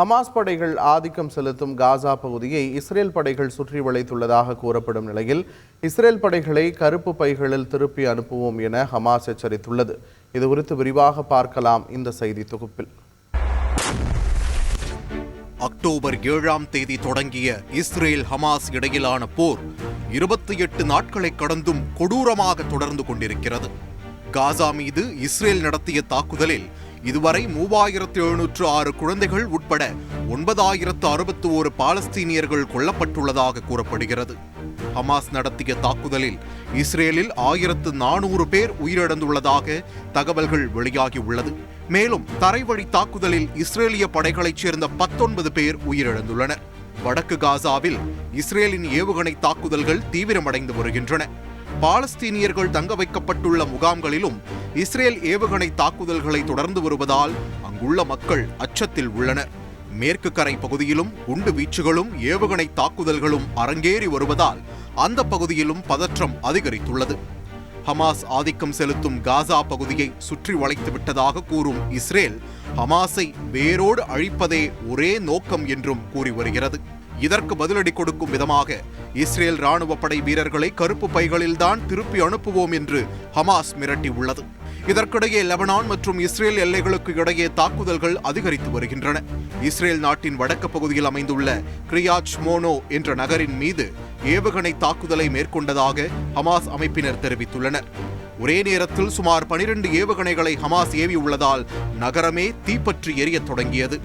Hamas படைகள் ஆதிக்கம் செலுத்தும் காசா பகுதியை இஸ்ரேல் படைகள் சுற்றி வளைத்துள்ளதாக கூறப்படும் நிலையில் இஸ்ரேல் படைகளை கருப்பு பைகளில் திருப்பி அனுப்புவோம் என ஹமாஸ் எச்சரித்துள்ளது. இது குறித்து விரிவாக பார்க்கலாம் இந்த செய்தி தொகுப்பில். அக்டோபர் ஏழாம் தேதி தொடங்கிய இஸ்ரேல் ஹமாஸ் இடையிலான போர் இருபத்தி எட்டு நாட்களை கடந்தும் கொடூரமாக தொடர்ந்து கொண்டிருக்கிறது. காசா மீது இஸ்ரேல் நடத்திய தாக்குதலில் இதுவரை மூவாயிரத்து எழுநூற்று ஆறு குழந்தைகள் உட்பட ஒன்பதாயிரத்து அறுபத்து ஒரு பாலஸ்தீனியர்கள் கொல்லப்பட்டுள்ளதாக கூறப்படுகிறது. ஹமாஸ் நடத்திய தாக்குதலில் இஸ்ரேலில் ஆயிரத்து நானூறு பேர் உயிரிழந்துள்ளதாக தகவல்கள் வெளியாகியுள்ளது. மேலும் தரைவழி தாக்குதலில் இஸ்ரேலிய படைகளைச் சேர்ந்த பத்தொன்பது பேர் உயிரிழந்துள்ளனர். வடக்கு காசாவில் இஸ்ரேலின் ஏவுகணை தாக்குதல்கள் தீவிரமடைந்து வருகின்றன. பாலஸ்தீனியர்கள் தங்க வைக்கப்பட்டுள்ள முகாம்களிலும் இஸ்ரேல் ஏவுகணை தாக்குதல்களை தொடர்ந்து வருவதால் அங்குள்ள மக்கள் அச்சத்தில் உள்ளனர். மேற்கு கரை பகுதியிலும் குண்டு வீச்சுகளும் ஏவுகணை தாக்குதல்களும் அரங்கேறி வருவதால் அந்த பகுதியிலும் பதற்றம் அதிகரித்துள்ளது. ஹமாஸ் ஆதிக்கம் செலுத்தும் காசா பகுதியை சுற்றி வளைத்து விட்டதாக கூறும் இஸ்ரேல் ஹமாஸை வேரோடு அழிப்பதே ஒரே நோக்கம் என்றும் கூறி வருகிறது. இதற்கு பதிலடி கொடுக்கும் விதமாக இஸ்ரேல் ராணுவ படை வீரர்களை கருப்பு பைகளில்தான் திருப்பி அனுப்புவோம் என்று ஹமாஸ் மிரட்டியுள்ளது. இதற்கிடையே லெபனான் மற்றும் இஸ்ரேல் எல்லைகளுக்கு இடையே தாக்குதல்கள் அதிகரித்து வருகின்றன. இஸ்ரேல் நாட்டின் வடக்கு பகுதியில் அமைந்துள்ள கிரியாச் மோனோ என்ற நகரின் மீது ஏவுகணை தாக்குதலை மேற்கொண்டதாக ஹமாஸ் அமைப்பினர் தெரிவித்துள்ளனர். ஒரே நேரத்தில் சுமார் பனிரெண்டு ஏவுகணைகளை ஹமாஸ் ஏவியுள்ளதால் நகரமே தீப்பற்றி எரியத் தொடங்கியது.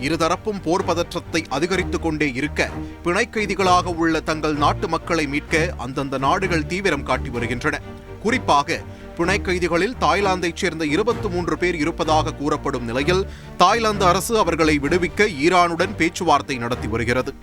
இருதரப்பும் போர் பதற்றத்தை அதிகரித்துக் கொண்டே இருக்க பிணை கைதிகளாக உள்ள தங்கள் நாட்டு மக்களை மீட்க அந்தந்த நாடுகள் தீவிரம் காட்டி வருகின்றன. குறிப்பாக பிணை கைதிகளில் தாய்லாந்தைச் சேர்ந்த இருபத்தி மூன்று பேர் இருப்பதாக கூறப்படும் நிலையில் தாய்லாந்து அரசு அவர்களை விடுவிக்க ஈரானுடன் பேச்சுவார்த்தை நடத்தி வருகிறது.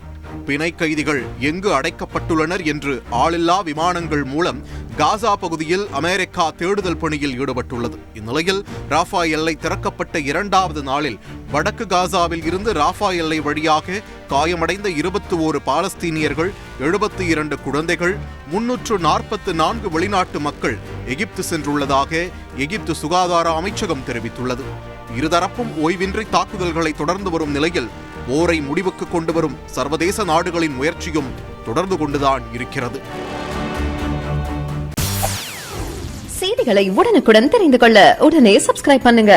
பிணை கைதிகள் எங்கு அடைக்கப்பட்டுள்ளனர் என்று ஆளில்லா விமானங்கள் மூலம் காசா பகுதியில் அமெரிக்கா தேடுதல் பணியில் ஈடுபட்டுள்ளது. இந்நிலையில் ராஃபா எல்லை திறக்கப்பட்ட இரண்டாவது நாளில் வடக்கு காசாவில் இருந்து ராஃபா எல்லை வழியாக காயமடைந்த இருபத்தி ஓரு பாலஸ்தீனியர்கள் எழுபத்தி இரண்டு குழந்தைகள் முன்னூற்று நாற்பத்து நான்கு வெளிநாட்டு மக்கள் எகிப்து சென்றுள்ளதாக எகிப்து சுகாதார அமைச்சகம் தெரிவித்துள்ளது. இருதரப்பும் ஓய்வின்றி தாக்குதல்களை தொடர்ந்து வரும் நிலையில் போரை முடிவுக்கு கொண்டு வரும் சர்வதேச நாடுகளின் முயற்சியும் தொடர்ந்து கொண்டுதான் இருக்கிறது. செய்திகளை உடனுக்குடன் தெரிந்து கொள்ள உடனே சப்ஸ்கிரைப் பண்ணுங்க.